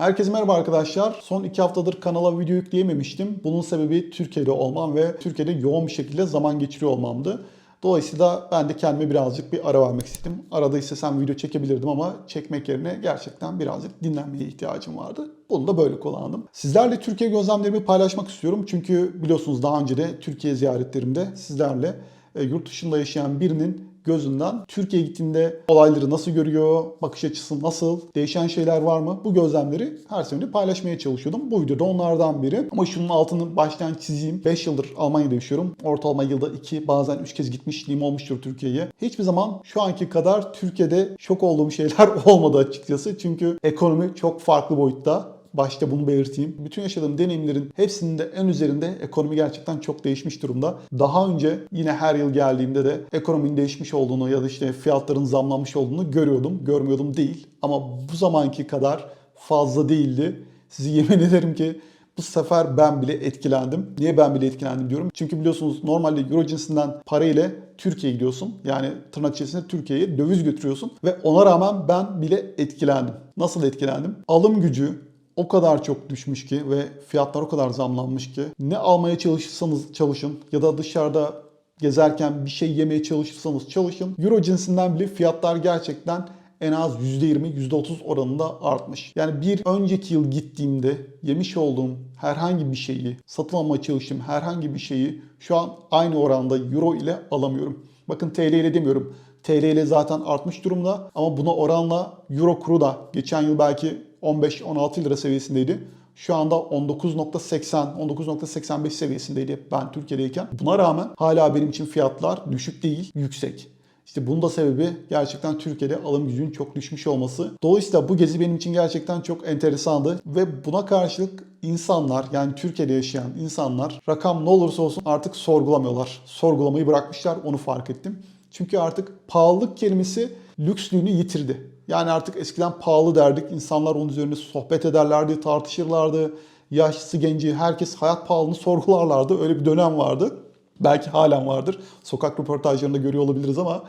Herkese merhaba arkadaşlar. Son iki haftadır kanala video yükleyememiştim. Bunun sebebi Türkiye'de olmam ve Türkiye'de yoğun bir şekilde zaman geçiriyor olmamdı. Dolayısıyla ben de kendime birazcık bir ara vermek istedim. Arada istesem video çekebilirdim ama çekmek yerine gerçekten birazcık dinlenmeye ihtiyacım vardı. Bunu da böyle kullandım. Sizlerle Türkiye gözlemlerimi paylaşmak istiyorum. Çünkü biliyorsunuz daha önce de Türkiye ziyaretlerimde sizlerle e, yurt dışında yaşayan birinin gözünden Türkiye'ye gittiğinde olayları nasıl görüyor, bakış açısı nasıl, değişen şeyler var mı? Bu gözlemleri her seferinde paylaşmaya çalışıyordum. Bu videoda onlardan biri. Ama şunun altını baştan çizeyim. 5 yıldır Almanya'da yaşıyorum. Ortalama yılda 2 bazen 3 kez gitmişliğim olmuştur Türkiye'ye. Hiçbir zaman şu anki kadar Türkiye'de şok olduğum şeyler olmadı açıkçası. Çünkü ekonomi çok farklı boyutta. Başta bunu belirteyim. Bütün yaşadığım deneyimlerin hepsinin de en üzerinde ekonomi gerçekten çok değişmiş durumda. Daha önce yine her yıl geldiğimde de ekonominin değişmiş olduğunu ya da işte fiyatların zamlanmış olduğunu görüyordum. Görmüyordum değil. Ama bu zamanki kadar fazla değildi. Sizi yemin ederim ki bu sefer ben bile etkilendim. Niye ben bile etkilendim diyorum. Çünkü biliyorsunuz normalde Euro cinsinden para ile Türkiye'ye gidiyorsun. Yani tırnak içerisinde Türkiye'ye döviz götürüyorsun. Ve ona rağmen ben bile etkilendim. Nasıl etkilendim? Alım gücü, o kadar çok düşmüş ki ve fiyatlar o kadar zamlanmış ki ne almaya çalışırsanız çalışın ya da dışarıda gezerken bir şey yemeye çalışırsanız çalışın. Euro cinsinden bile fiyatlar gerçekten en az %20, %30 oranında artmış. Yani bir önceki yıl gittiğimde yemiş olduğum herhangi bir şeyi, satın almaya çalıştığım herhangi bir şeyi şu an aynı oranda euro ile alamıyorum. Bakın TL ile demiyorum. TL ile zaten artmış durumda ama buna oranla euro kuru da geçen yıl belki 15-16 lira seviyesindeydi. Şu anda 19.80, 19.85 seviyesindeydi ben Türkiye'deyken. Buna rağmen hala benim için fiyatlar düşük değil, yüksek. İşte bunun da sebebi gerçekten Türkiye'de alım gücünün çok düşmüş olması. Dolayısıyla bu gezi benim için gerçekten çok enteresandı ve buna karşılık insanlar yani Türkiye'de yaşayan insanlar rakam ne olursa olsun artık sorgulamıyorlar. Sorgulamayı bırakmışlar onu fark ettim. Çünkü artık pahalılık kelimesi lükslüğünü yitirdi. Yani artık eskiden pahalı derdik. İnsanlar onun üzerine sohbet ederlerdi, tartışırlardı. Yaşlısı, genci herkes hayat pahalılığını sorgularlardı. Öyle bir dönem vardı. Belki halen vardır. Sokak röportajlarında görüyor olabiliriz ama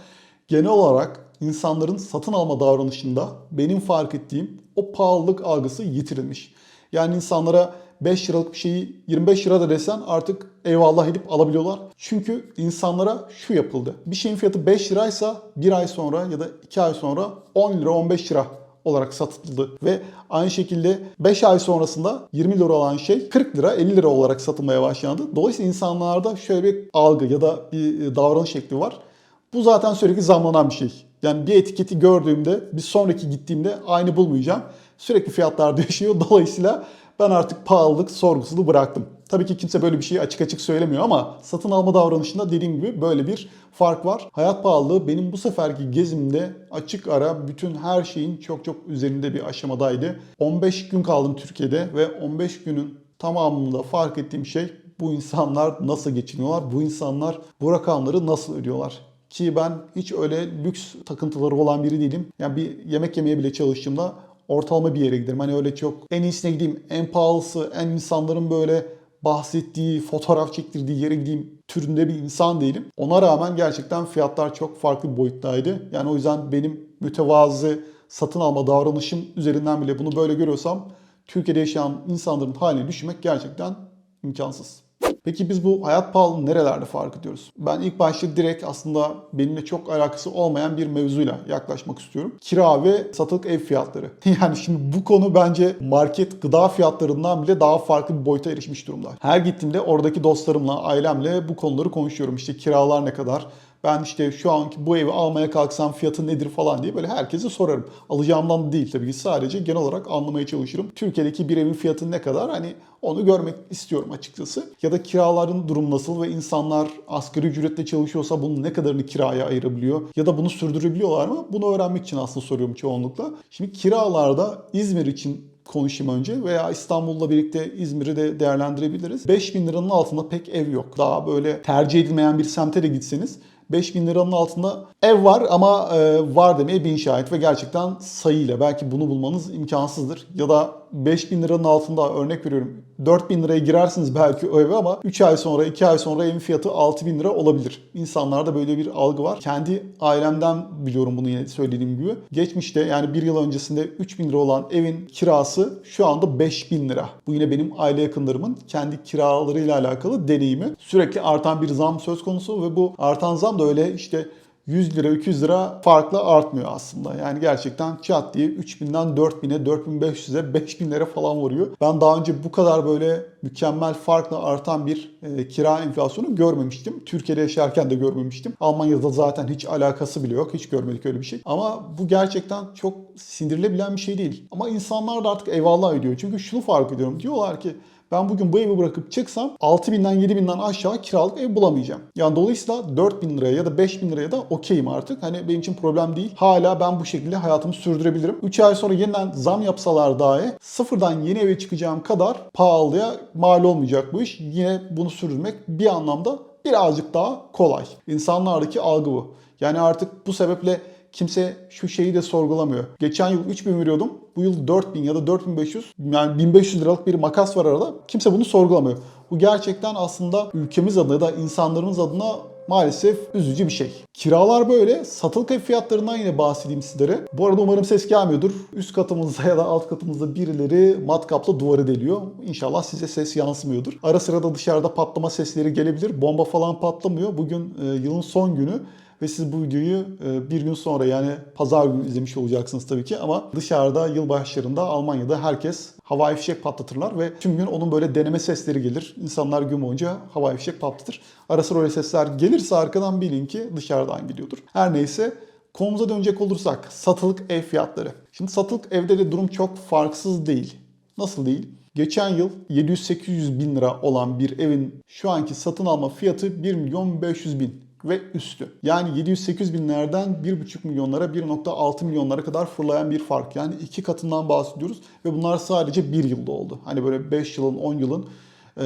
genel olarak insanların satın alma davranışında benim fark ettiğim o pahalılık algısı yitirilmiş. Yani insanlara 5 liralık bir şeyi 25 lira da desen artık eyvallah edip alabiliyorlar. Çünkü insanlara şu yapıldı. Bir şeyin fiyatı 5 liraysa bir ay sonra ya da 2 ay sonra 10 lira 15 lira olarak satıldı. Ve aynı şekilde 5 ay sonrasında 20 lira olan şey 40 lira 50 lira olarak satılmaya başlandı. Dolayısıyla insanlarda şöyle bir algı ya da bir davranış şekli var. Bu zaten sürekli zamlanan bir şey. Yani bir etiketi gördüğümde bir sonraki gittiğimde aynı bulmayacağım. Sürekli fiyatlar değişiyor. Dolayısıyla ben artık pahalılık sorgusunu bıraktım. Tabii ki kimse böyle bir şeyi açık açık söylemiyor ama satın alma davranışında dediğim gibi böyle bir fark var. Hayat pahalılığı benim bu seferki gezimde açık ara bütün her şeyin çok çok üzerinde bir aşamadaydı. 15 gün kaldım Türkiye'de ve 15 günün tamamında fark ettiğim şey bu insanlar nasıl geçiniyorlar, bu insanlar bu rakamları nasıl ödüyorlar. Ki ben hiç öyle lüks takıntıları olan biri değilim. Yani bir yemek yemeye bile çalıştığımda ortalama bir yere giderim. Hani öyle çok en iyisine gideyim, en pahalısı, en insanların böyle bahsettiği, fotoğraf çektirdiği yere gideyim türünde bir insan değilim. Ona rağmen gerçekten fiyatlar çok farklı bir boyuttaydı. Yani o yüzden benim mütevazı satın alma davranışım üzerinden bile bunu böyle görüyorsam Türkiye'de yaşayan insanların haline düşmek gerçekten imkansız. Peki biz bu hayat pahalılığını nerelerde fark ediyoruz? Ben ilk başta direkt aslında benimle çok alakası olmayan bir mevzuyla yaklaşmak istiyorum. Kira ve satılık ev fiyatları. Yani şimdi bu konu bence market gıda fiyatlarından bile daha farklı bir boyuta erişmiş durumda. Her gittiğimde oradaki dostlarımla, ailemle bu konuları konuşuyorum. İşte kiralar ne kadar, ben işte şu anki bu evi almaya kalksam fiyatı nedir falan diye böyle herkese sorarım. Alacağımdan da değil tabii ki sadece genel olarak anlamaya çalışırım. Türkiye'deki bir evin fiyatı ne kadar hani onu görmek istiyorum açıkçası. Ya da kiraların durum nasıl ve insanlar asgari ücretle çalışıyorsa bunun ne kadarını kiraya ayırabiliyor ya da bunu sürdürebiliyorlar mı? Bunu öğrenmek için aslında soruyorum çoğunlukla. Şimdi kiralarda İzmir için konuşayım önce veya İstanbul'la birlikte İzmir'i de değerlendirebiliriz. 5000 liranın altında pek ev yok. Daha böyle tercih edilmeyen bir semte de gitseniz 5000 liranın altında ev var ama e, var demeye bin şahit ve gerçekten sayıyla belki bunu bulmanız imkansızdır. Ya da 5000 liranın altında örnek veriyorum 4000 liraya girersiniz belki o eve ama 3 ay sonra 2 ay sonra evin fiyatı 6000 lira olabilir. İnsanlarda böyle bir algı var. Kendi ailemden biliyorum bunu yine söylediğim gibi. Geçmişte yani bir yıl öncesinde 3000 lira olan evin kirası şu anda 5000 lira. Bu yine benim aile yakınlarımın kendi kiralarıyla alakalı deneyimi. Sürekli artan bir zam söz konusu ve bu artan zam da öyle işte 100 lira 200 lira farklı artmıyor aslında. Yani gerçekten çat diye 3000'den 4000'e 4500'e 5000 lira falan vuruyor. Ben daha önce bu kadar böyle mükemmel farklı artan bir e, kira enflasyonu görmemiştim. Türkiye'de yaşarken de görmemiştim. Almanya'da zaten hiç alakası bile yok. Hiç görmedik öyle bir şey. Ama bu gerçekten çok sindirilebilen bir şey değil. Ama insanlar da artık eyvallah ediyor. Çünkü şunu fark ediyorum. Diyorlar ki ben bugün bu evi bırakıp çıksam 6000'den 7000'den aşağı kiralık ev bulamayacağım. Yani dolayısıyla 4000 liraya ya da 5000 liraya da okeyim artık. Hani benim için problem değil. Hala ben bu şekilde hayatımı sürdürebilirim. 3 ay sonra yeniden zam yapsalar dahi sıfırdan yeni eve çıkacağım kadar pahalıya mal olmayacak bu iş. Yine bunu sürdürmek bir anlamda birazcık daha kolay. İnsanlardaki algı bu. Yani artık bu sebeple kimse şu şeyi de sorgulamıyor. Geçen yıl 3000 veriyordum. Bu yıl 4000 ya da 4500 yani 1500 liralık bir makas var arada. Kimse bunu sorgulamıyor. Bu gerçekten aslında ülkemiz adına da insanlarımız adına maalesef üzücü bir şey. Kiralar böyle. Satılık ev fiyatlarından yine bahsedeyim sizlere. Bu arada umarım ses gelmiyordur. Üst katımızda ya da alt katımızda birileri matkapla duvarı deliyor. İnşallah size ses yansımıyordur. Ara sıra da dışarıda patlama sesleri gelebilir. Bomba falan patlamıyor. Bugün e, yılın son günü ve siz bu videoyu e, bir gün sonra yani pazar günü izlemiş olacaksınız tabii ki ama dışarıda yılbaşlarında Almanya'da herkes havai fişek patlatırlar ve tüm gün onun böyle deneme sesleri gelir. İnsanlar gün boyunca havai fişek patlatır. Ara sıra öyle sesler gelirse arkadan bilin ki dışarıdan geliyordur. Her neyse konumuza dönecek olursak satılık ev fiyatları. Şimdi satılık evde de durum çok farksız değil. Nasıl değil? Geçen yıl 700-800 bin lira olan bir evin şu anki satın alma fiyatı 1 milyon 500 bin ve üstü. Yani 708 binlerden 1,5 milyonlara 1,6 milyonlara kadar fırlayan bir fark. Yani iki katından bahsediyoruz ve bunlar sadece bir yılda oldu. Hani böyle 5 yılın 10 yılın e,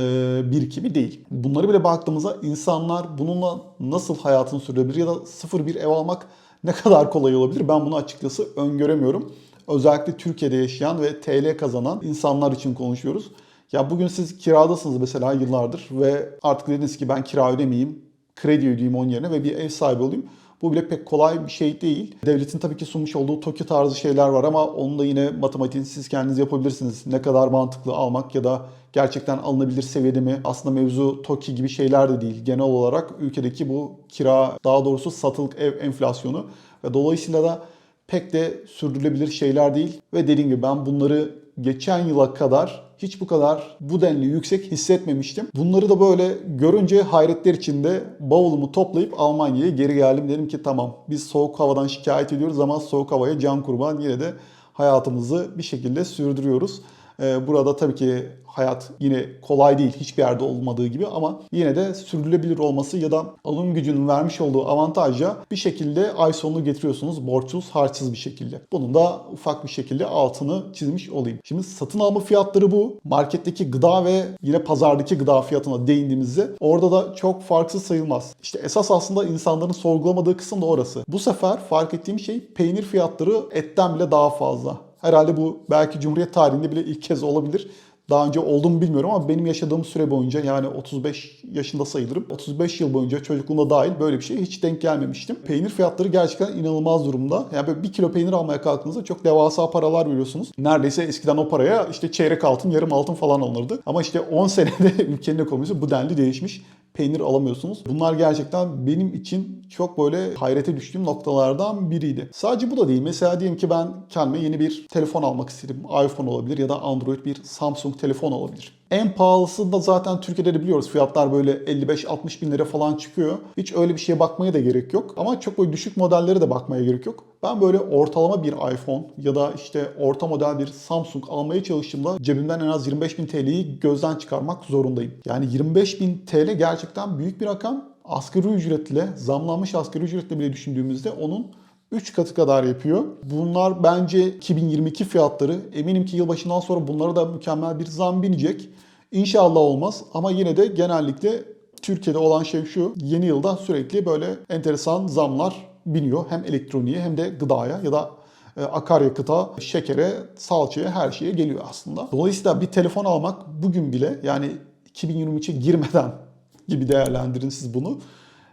birikimi değil. Bunları bile baktığımızda insanlar bununla nasıl hayatını sürdürebilir ya da sıfır bir ev almak ne kadar kolay olabilir ben bunu açıkçası öngöremiyorum. Özellikle Türkiye'de yaşayan ve TL kazanan insanlar için konuşuyoruz. Ya bugün siz kiradasınız mesela yıllardır ve artık dediniz ki ben kira ödemeyeyim kredi ödeyeyim onun yerine ve bir ev sahibi olayım. Bu bile pek kolay bir şey değil. Devletin tabii ki sunmuş olduğu TOKİ tarzı şeyler var ama onu da yine matematiğini siz kendiniz yapabilirsiniz. Ne kadar mantıklı almak ya da gerçekten alınabilir seviyede mi? Aslında mevzu TOKİ gibi şeyler de değil. Genel olarak ülkedeki bu kira, daha doğrusu satılık ev enflasyonu ve dolayısıyla da pek de sürdürülebilir şeyler değil. Ve dediğim gibi ben bunları geçen yıla kadar hiç bu kadar bu denli yüksek hissetmemiştim. Bunları da böyle görünce hayretler içinde bavulumu toplayıp Almanya'ya geri geldim. Dedim ki tamam biz soğuk havadan şikayet ediyoruz ama soğuk havaya can kurban yine de hayatımızı bir şekilde sürdürüyoruz. Ee, burada tabii ki hayat yine kolay değil hiçbir yerde olmadığı gibi ama yine de sürdürülebilir olması ya da alım gücünün vermiş olduğu avantajla bir şekilde ay sonunu getiriyorsunuz borçsuz harçsız bir şekilde. Bunun da ufak bir şekilde altını çizmiş olayım. Şimdi satın alma fiyatları bu. Marketteki gıda ve yine pazardaki gıda fiyatına değindiğimizde orada da çok farksız sayılmaz. İşte esas aslında insanların sorgulamadığı kısım da orası. Bu sefer fark ettiğim şey peynir fiyatları etten bile daha fazla. Herhalde bu belki Cumhuriyet tarihinde bile ilk kez olabilir. Daha önce oldu mu bilmiyorum ama benim yaşadığım süre boyunca yani 35 yaşında sayılırım. 35 yıl boyunca çocukluğumda dahil böyle bir şeye hiç denk gelmemiştim. Peynir fiyatları gerçekten inanılmaz durumda. Yani böyle bir kilo peynir almaya kalktığınızda çok devasa paralar veriyorsunuz. Neredeyse eskiden o paraya işte çeyrek altın, yarım altın falan alınırdı. Ama işte 10 senede ülkenin ekonomisi bu denli değişmiş peynir alamıyorsunuz. Bunlar gerçekten benim için çok böyle hayrete düştüğüm noktalardan biriydi. Sadece bu da değil. Mesela diyelim ki ben kendime yeni bir telefon almak istedim. iPhone olabilir ya da Android bir Samsung telefon olabilir. En pahalısı da zaten Türkiye'de de biliyoruz fiyatlar böyle 55-60 bin lira falan çıkıyor. Hiç öyle bir şeye bakmaya da gerek yok. Ama çok böyle düşük modellere de bakmaya gerek yok. Ben böyle ortalama bir iPhone ya da işte orta model bir Samsung almaya çalıştığımda cebimden en az 25 bin TL'yi gözden çıkarmak zorundayım. Yani 25 bin TL gerçekten büyük bir rakam. Asgari ücretle, zamlanmış asgari ücretle bile düşündüğümüzde onun 3 katı kadar yapıyor. Bunlar bence 2022 fiyatları. Eminim ki yılbaşından sonra bunlara da mükemmel bir zam binecek. İnşallah olmaz ama yine de genellikle Türkiye'de olan şey şu. Yeni yılda sürekli böyle enteresan zamlar biniyor. Hem elektroniğe hem de gıdaya ya da e, akaryakıta, şekere, salçaya her şeye geliyor aslında. Dolayısıyla bir telefon almak bugün bile yani 2023'e girmeden gibi değerlendirin siz bunu.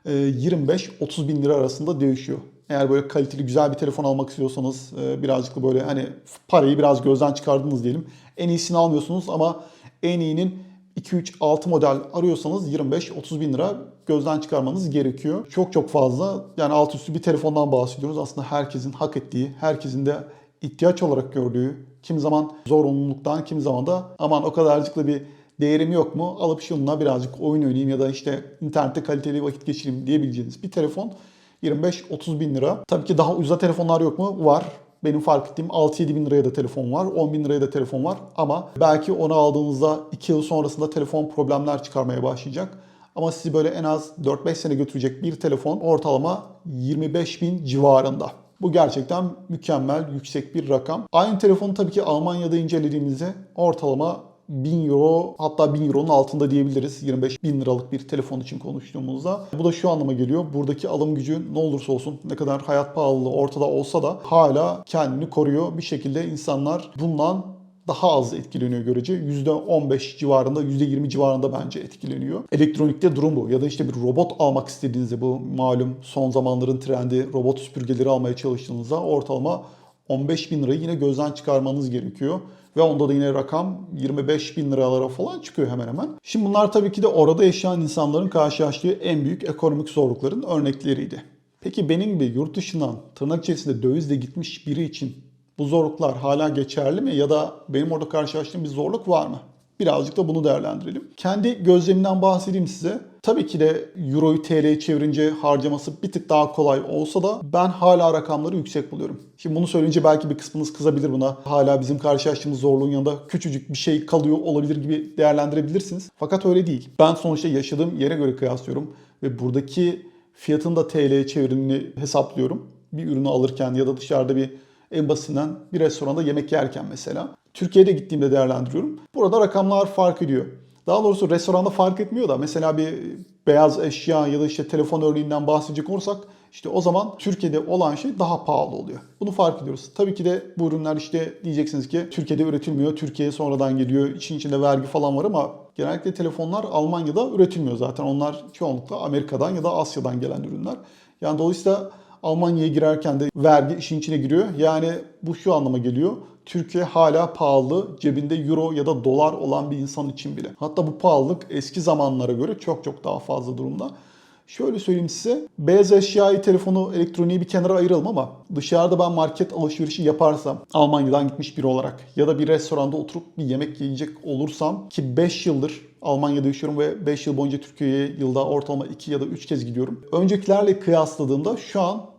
e, 25-30 bin lira arasında değişiyor. Eğer böyle kaliteli güzel bir telefon almak istiyorsanız e, birazcık da böyle hani parayı biraz gözden çıkardınız diyelim. En iyisini almıyorsunuz ama en iyinin 2-3-6 model arıyorsanız 25-30 bin lira gözden çıkarmanız gerekiyor. Çok çok fazla yani alt üstü bir telefondan bahsediyoruz. Aslında herkesin hak ettiği, herkesin de ihtiyaç olarak gördüğü, kimi zaman zorunluluktan, kimi zaman da aman o kadarcık da bir değerim yok mu? Alıp şununla birazcık oyun oynayayım ya da işte internette kaliteli vakit geçireyim diyebileceğiniz bir telefon 25-30 bin lira. Tabii ki daha ucuza telefonlar yok mu? Var. Benim fark ettiğim 6-7 bin liraya da telefon var, 10 bin liraya da telefon var. Ama belki onu aldığınızda 2 yıl sonrasında telefon problemler çıkarmaya başlayacak. Ama sizi böyle en az 4-5 sene götürecek bir telefon ortalama 25 bin civarında. Bu gerçekten mükemmel, yüksek bir rakam. Aynı telefonu tabii ki Almanya'da incelediğimizde ortalama 1000 euro hatta 1000 euronun altında diyebiliriz 25 bin liralık bir telefon için konuştuğumuzda. Bu da şu anlama geliyor. Buradaki alım gücü ne olursa olsun ne kadar hayat pahalılığı ortada olsa da hala kendini koruyor. Bir şekilde insanlar bundan daha az etkileniyor görece. %15 civarında, %20 civarında bence etkileniyor. Elektronikte durum bu. Ya da işte bir robot almak istediğinizde bu malum son zamanların trendi robot süpürgeleri almaya çalıştığınızda ortalama 15 bin lirayı yine gözden çıkarmanız gerekiyor. Ve onda da yine rakam 25 bin liralara falan çıkıyor hemen hemen. Şimdi bunlar tabii ki de orada yaşayan insanların karşılaştığı en büyük ekonomik zorlukların örnekleriydi. Peki benim gibi yurt dışından tırnak içerisinde dövizle gitmiş biri için bu zorluklar hala geçerli mi ya da benim orada karşılaştığım bir zorluk var mı? Birazcık da bunu değerlendirelim. Kendi gözlemimden bahsedeyim size. Tabii ki de Euro'yu TL'ye çevirince harcaması bir tık daha kolay olsa da ben hala rakamları yüksek buluyorum. Şimdi bunu söyleyince belki bir kısmınız kızabilir buna. Hala bizim karşılaştığımız zorluğun yanında küçücük bir şey kalıyor olabilir gibi değerlendirebilirsiniz. Fakat öyle değil. Ben sonuçta yaşadığım yere göre kıyaslıyorum ve buradaki fiyatın da TL'ye çevrimini hesaplıyorum. Bir ürünü alırken ya da dışarıda bir en basitinden bir restoranda yemek yerken mesela. Türkiye'de gittiğimde değerlendiriyorum. Burada rakamlar fark ediyor. Daha doğrusu restoranda fark etmiyor da mesela bir beyaz eşya ya da işte telefon örneğinden bahsedecek olursak işte o zaman Türkiye'de olan şey daha pahalı oluyor. Bunu fark ediyoruz. Tabii ki de bu ürünler işte diyeceksiniz ki Türkiye'de üretilmiyor, Türkiye'ye sonradan geliyor, için içinde vergi falan var ama genellikle telefonlar Almanya'da üretilmiyor zaten. Onlar çoğunlukla Amerika'dan ya da Asya'dan gelen ürünler. Yani dolayısıyla Almanya'ya girerken de vergi işin içine giriyor. Yani bu şu anlama geliyor. Türkiye hala pahalı, cebinde euro ya da dolar olan bir insan için bile. Hatta bu pahalılık eski zamanlara göre çok çok daha fazla durumda. Şöyle söyleyeyim size. Beyaz eşyayı, telefonu, elektroniği bir kenara ayıralım ama dışarıda ben market alışverişi yaparsam Almanya'dan gitmiş biri olarak ya da bir restoranda oturup bir yemek yiyecek olursam ki 5 yıldır Almanya'da yaşıyorum ve 5 yıl boyunca Türkiye'ye yılda ortalama 2 ya da 3 kez gidiyorum. Öncekilerle kıyasladığımda şu an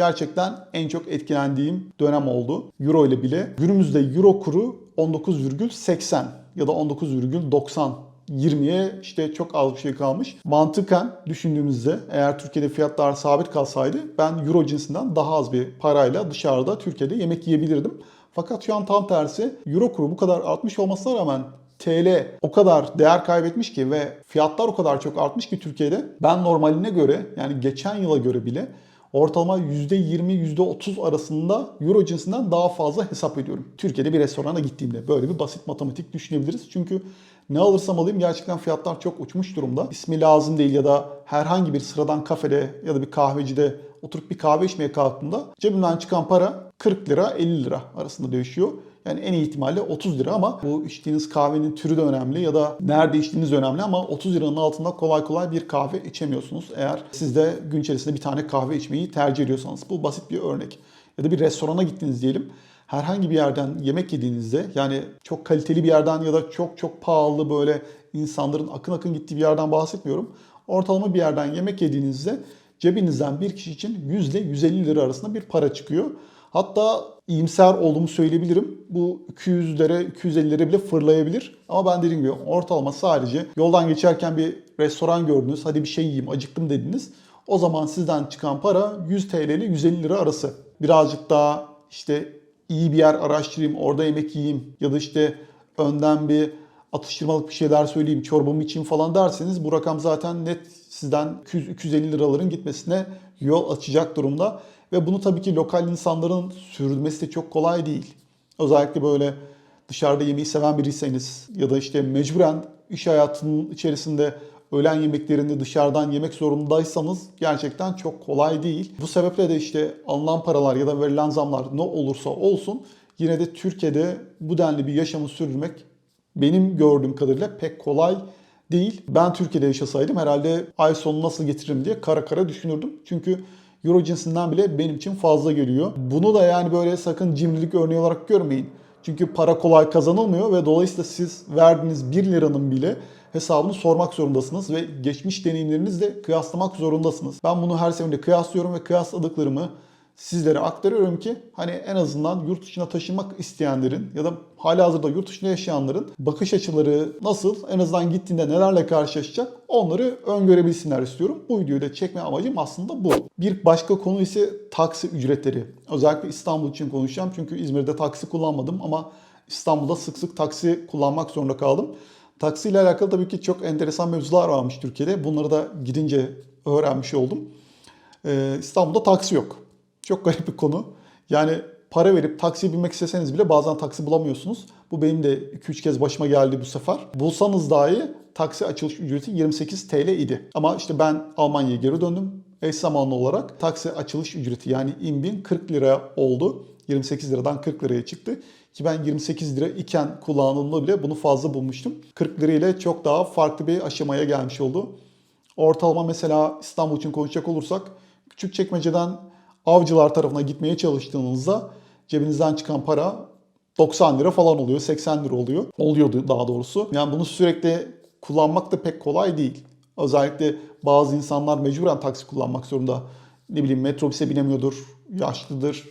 gerçekten en çok etkilendiğim dönem oldu. Euro ile bile. Günümüzde Euro kuru 19,80 ya da 19,90 20'ye işte çok az bir şey kalmış. Mantıken düşündüğümüzde eğer Türkiye'de fiyatlar sabit kalsaydı ben Euro cinsinden daha az bir parayla dışarıda Türkiye'de yemek yiyebilirdim. Fakat şu an tam tersi Euro kuru bu kadar artmış olmasına rağmen TL o kadar değer kaybetmiş ki ve fiyatlar o kadar çok artmış ki Türkiye'de ben normaline göre yani geçen yıla göre bile ortalama %20, %30 arasında Euro cinsinden daha fazla hesap ediyorum. Türkiye'de bir restorana gittiğimde böyle bir basit matematik düşünebiliriz. Çünkü ne alırsam alayım gerçekten fiyatlar çok uçmuş durumda. İsmi lazım değil ya da herhangi bir sıradan kafede ya da bir kahvecide oturup bir kahve içmeye kalktığımda cebimden çıkan para 40 lira 50 lira arasında değişiyor. Yani en ihtimalle 30 lira ama bu içtiğiniz kahvenin türü de önemli ya da nerede içtiğiniz önemli ama 30 liranın altında kolay kolay bir kahve içemiyorsunuz. Eğer siz de gün içerisinde bir tane kahve içmeyi tercih ediyorsanız. Bu basit bir örnek. Ya da bir restorana gittiniz diyelim. Herhangi bir yerden yemek yediğinizde yani çok kaliteli bir yerden ya da çok çok pahalı böyle insanların akın akın gittiği bir yerden bahsetmiyorum. Ortalama bir yerden yemek yediğinizde cebinizden bir kişi için 100 ile 150 lira arasında bir para çıkıyor. Hatta iyimser olduğumu söyleyebilirim. Bu 200'lere, 250'lere bile fırlayabilir. Ama ben dediğim gibi ortalama sadece yoldan geçerken bir restoran gördünüz. Hadi bir şey yiyeyim, acıktım dediniz. O zaman sizden çıkan para 100 TL ile 150 lira arası. Birazcık daha işte iyi bir yer araştırayım, orada yemek yiyeyim ya da işte önden bir atıştırmalık bir şeyler söyleyeyim, çorbamı içeyim falan derseniz bu rakam zaten net sizden 200-250 liraların gitmesine yol açacak durumda. Ve bunu tabii ki lokal insanların sürdürmesi de çok kolay değil. Özellikle böyle dışarıda yemeği seven biriyseniz ya da işte mecburen iş hayatının içerisinde öğlen yemeklerini dışarıdan yemek zorundaysanız gerçekten çok kolay değil. Bu sebeple de işte alınan paralar ya da verilen zamlar ne olursa olsun yine de Türkiye'de bu denli bir yaşamı sürdürmek benim gördüğüm kadarıyla pek kolay değil. Ben Türkiye'de yaşasaydım herhalde ay sonu nasıl getiririm diye kara kara düşünürdüm. Çünkü Euro cinsinden bile benim için fazla geliyor. Bunu da yani böyle sakın cimrilik örneği olarak görmeyin. Çünkü para kolay kazanılmıyor ve dolayısıyla siz verdiğiniz 1 liranın bile hesabını sormak zorundasınız ve geçmiş deneyimlerinizle kıyaslamak zorundasınız. Ben bunu her seferinde kıyaslıyorum ve kıyasladıklarımı sizlere aktarıyorum ki hani en azından yurt dışına taşınmak isteyenlerin ya da hala hazırda yurt dışında yaşayanların bakış açıları nasıl, en azından gittiğinde nelerle karşılaşacak onları öngörebilsinler istiyorum. Bu videoyu da çekme amacım aslında bu. Bir başka konu ise taksi ücretleri. Özellikle İstanbul için konuşacağım çünkü İzmir'de taksi kullanmadım ama İstanbul'da sık sık taksi kullanmak zorunda kaldım. Taksi ile alakalı tabii ki çok enteresan mevzular varmış Türkiye'de. Bunları da gidince öğrenmiş oldum. Ee, İstanbul'da taksi yok. Çok garip bir konu. Yani para verip taksiye binmek isteseniz bile bazen taksi bulamıyorsunuz. Bu benim de 2-3 kez başıma geldi bu sefer. Bulsanız dahi taksi açılış ücreti 28 TL idi. Ama işte ben Almanya'ya geri döndüm. Eş zamanlı olarak taksi açılış ücreti yani inbin 40 lira oldu. 28 liradan 40 liraya çıktı. Ki ben 28 lira iken kullandığımda bile bunu fazla bulmuştum. 40 lira ile çok daha farklı bir aşamaya gelmiş oldu. Ortalama mesela İstanbul için konuşacak olursak küçük çekmeceden avcılar tarafına gitmeye çalıştığınızda cebinizden çıkan para 90 lira falan oluyor, 80 lira oluyor. Oluyordu daha doğrusu. Yani bunu sürekli kullanmak da pek kolay değil. Özellikle bazı insanlar mecburen taksi kullanmak zorunda. Ne bileyim metrobüse binemiyordur, yaşlıdır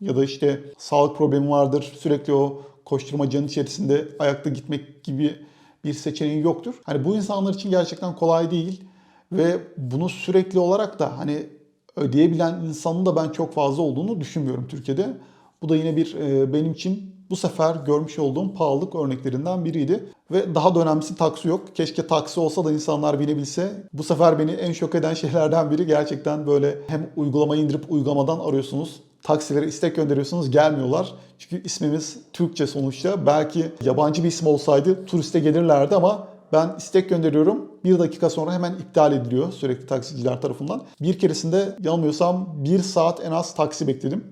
ya da işte sağlık problemi vardır. Sürekli o koşturmacanın içerisinde ayakta gitmek gibi bir seçeneği yoktur. Hani bu insanlar için gerçekten kolay değil ve bunu sürekli olarak da hani ödeyebilen insanın da ben çok fazla olduğunu düşünmüyorum Türkiye'de. Bu da yine bir e, benim için bu sefer görmüş olduğum pahalılık örneklerinden biriydi. Ve daha da önemlisi taksi yok. Keşke taksi olsa da insanlar binebilse. Bu sefer beni en şok eden şeylerden biri gerçekten böyle hem uygulamayı indirip uygulamadan arıyorsunuz. Taksilere istek gönderiyorsunuz gelmiyorlar. Çünkü ismimiz Türkçe sonuçta. Belki yabancı bir isim olsaydı turiste gelirlerdi ama ben istek gönderiyorum. Bir dakika sonra hemen iptal ediliyor sürekli taksiciler tarafından. Bir keresinde yanılmıyorsam bir saat en az taksi bekledim.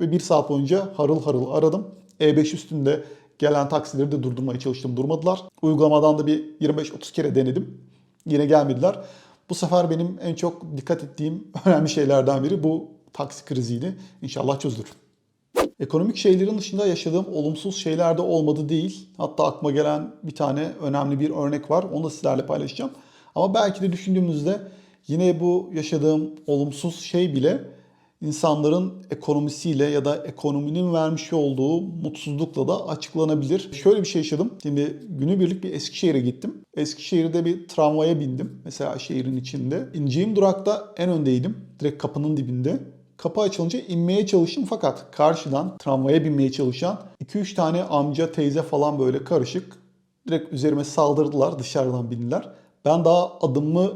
Ve bir saat boyunca harıl harıl aradım. E5 üstünde gelen taksileri de durdurmaya çalıştım. Durmadılar. Uygulamadan da bir 25-30 kere denedim. Yine gelmediler. Bu sefer benim en çok dikkat ettiğim önemli şeylerden biri bu taksi kriziydi. İnşallah çözülür. Ekonomik şeylerin dışında yaşadığım olumsuz şeyler de olmadı değil. Hatta aklıma gelen bir tane önemli bir örnek var. Onu da sizlerle paylaşacağım. Ama belki de düşündüğümüzde yine bu yaşadığım olumsuz şey bile insanların ekonomisiyle ya da ekonominin vermiş olduğu mutsuzlukla da açıklanabilir. Şöyle bir şey yaşadım. Şimdi günübirlik bir Eskişehir'e gittim. Eskişehir'de bir tramvaya bindim. Mesela şehrin içinde. İneceğim durakta en öndeydim. Direkt kapının dibinde. Kapı açılınca inmeye çalıştım fakat karşıdan tramvaya binmeye çalışan 2-3 tane amca teyze falan böyle karışık direkt üzerime saldırdılar dışarıdan bindiler. Ben daha adımımı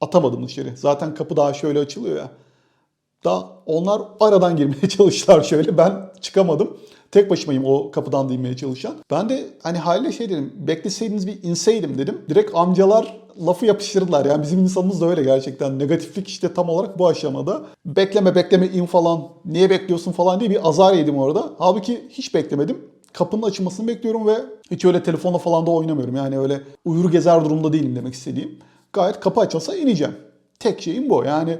atamadım dışarı. Zaten kapı daha şöyle açılıyor ya. Da onlar aradan girmeye çalıştılar şöyle. Ben çıkamadım. Tek başımayım o kapıdan da inmeye çalışan. Ben de hani haliyle şey dedim. Bekleseydiniz bir inseydim dedim. Direkt amcalar lafı yapıştırdılar. Yani bizim insanımız da öyle gerçekten. Negatiflik işte tam olarak bu aşamada. Bekleme bekleme in falan. Niye bekliyorsun falan diye bir azar yedim orada. Halbuki hiç beklemedim. Kapının açılmasını bekliyorum ve hiç öyle telefonla falan da oynamıyorum. Yani öyle uyur gezer durumda değilim demek istediğim. Gayet kapı açılsa ineceğim. Tek şeyim bu. Yani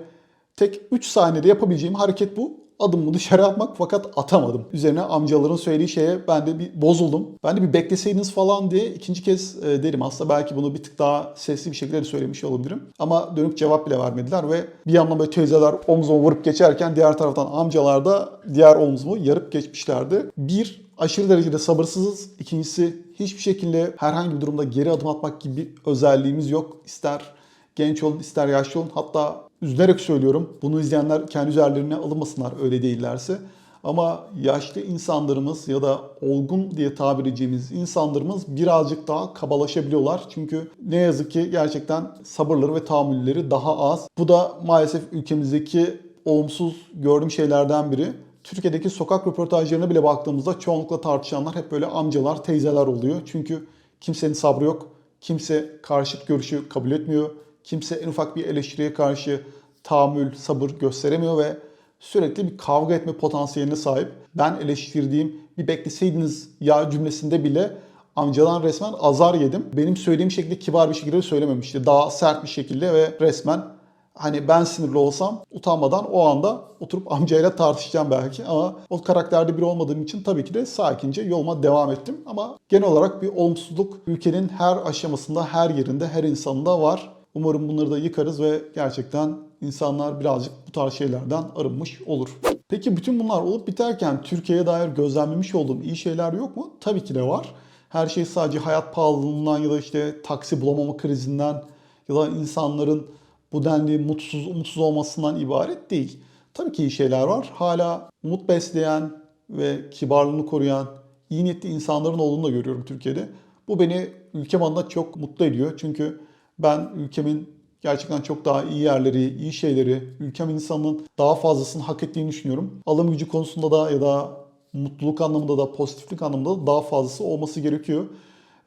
tek 3 saniyede yapabileceğim hareket bu adımımı dışarı atmak fakat atamadım. Üzerine amcaların söylediği şeye ben de bir bozuldum. Ben de bir bekleseydiniz falan diye ikinci kez e, derim. Aslında belki bunu bir tık daha sesli bir şekilde de söylemiş olabilirim. Ama dönüp cevap bile vermediler ve bir yandan böyle teyzeler omzuma vurup geçerken diğer taraftan amcalar da diğer omzumu yarıp geçmişlerdi. Bir aşırı derecede sabırsızız. İkincisi hiçbir şekilde herhangi bir durumda geri adım atmak gibi bir özelliğimiz yok. İster genç olun ister yaşlı olun. Hatta üzülerek söylüyorum. Bunu izleyenler kendi üzerlerine alınmasınlar öyle değillerse. Ama yaşlı insanlarımız ya da olgun diye tabir edeceğimiz insanlarımız birazcık daha kabalaşabiliyorlar. Çünkü ne yazık ki gerçekten sabırları ve tahammülleri daha az. Bu da maalesef ülkemizdeki olumsuz gördüğüm şeylerden biri. Türkiye'deki sokak röportajlarına bile baktığımızda çoğunlukla tartışanlar hep böyle amcalar, teyzeler oluyor. Çünkü kimsenin sabrı yok. Kimse karşıt görüşü kabul etmiyor. Kimse en ufak bir eleştiriye karşı tahammül, sabır gösteremiyor ve sürekli bir kavga etme potansiyeline sahip. Ben eleştirdiğim bir bekleseydiniz ya cümlesinde bile amcadan resmen azar yedim. Benim söylediğim şekilde kibar bir şekilde söylememişti. Daha sert bir şekilde ve resmen hani ben sinirli olsam utanmadan o anda oturup amcayla tartışacağım belki ama o karakterde biri olmadığım için tabii ki de sakince yoluma devam ettim. Ama genel olarak bir olumsuzluk ülkenin her aşamasında, her yerinde, her insanında var. Umarım bunları da yıkarız ve gerçekten insanlar birazcık bu tarz şeylerden arınmış olur. Peki bütün bunlar olup biterken Türkiye'ye dair gözlemlemiş olduğum iyi şeyler yok mu? Tabii ki de var. Her şey sadece hayat pahalılığından ya da işte taksi bulamama krizinden ya da insanların bu denli mutsuz, umutsuz olmasından ibaret değil. Tabii ki iyi şeyler var. Hala umut besleyen ve kibarlığını koruyan iyi niyetli insanların olduğunu da görüyorum Türkiye'de. Bu beni ülkem adına çok mutlu ediyor. Çünkü ben ülkemin gerçekten çok daha iyi yerleri, iyi şeyleri, ülkem insanının daha fazlasını hak ettiğini düşünüyorum. Alım gücü konusunda da ya da mutluluk anlamında da, pozitiflik anlamında da daha fazlası olması gerekiyor.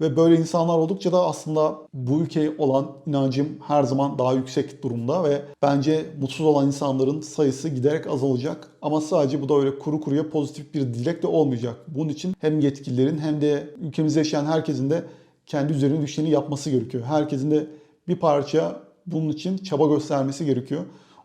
Ve böyle insanlar oldukça da aslında bu ülkeye olan inancım her zaman daha yüksek durumda ve bence mutsuz olan insanların sayısı giderek azalacak. Ama sadece bu da öyle kuru kuruya pozitif bir dilek de olmayacak. Bunun için hem yetkililerin hem de ülkemizde yaşayan herkesin de kendi üzerine düşeni yapması gerekiyor. Herkesin de bir parça bunun için çaba göstermesi gerekiyor.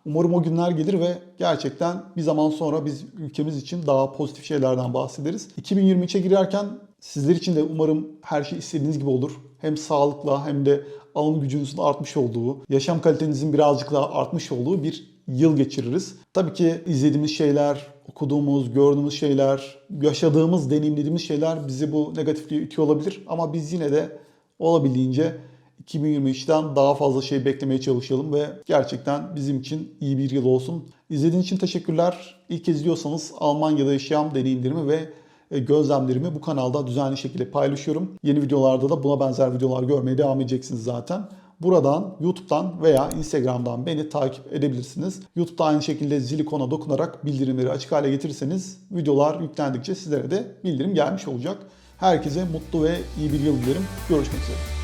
Umarım o günler gelir ve gerçekten bir zaman sonra biz ülkemiz için daha pozitif şeylerden bahsederiz. 2023'e girerken sizler için de umarım her şey istediğiniz gibi olur. Hem sağlıkla hem de alım gücünüzün artmış olduğu, yaşam kalitenizin birazcık daha artmış olduğu bir yıl geçiririz. Tabii ki izlediğimiz şeyler, okuduğumuz, gördüğümüz şeyler, yaşadığımız, deneyimlediğimiz şeyler bizi bu negatifliğe itiyor olabilir. Ama biz yine de olabildiğince 2023'ten daha fazla şey beklemeye çalışalım ve gerçekten bizim için iyi bir yıl olsun. İzlediğiniz için teşekkürler. İlk kez izliyorsanız Almanya'da yaşayan deneyimlerimi ve e, gözlemlerimi bu kanalda düzenli şekilde paylaşıyorum. Yeni videolarda da buna benzer videolar görmeye devam edeceksiniz zaten. Buradan YouTube'dan veya Instagram'dan beni takip edebilirsiniz. YouTube'da aynı şekilde zil ikonuna dokunarak bildirimleri açık hale getirirseniz videolar yüklendikçe sizlere de bildirim gelmiş olacak. Herkese mutlu ve iyi bir yıl dilerim. Görüşmek üzere.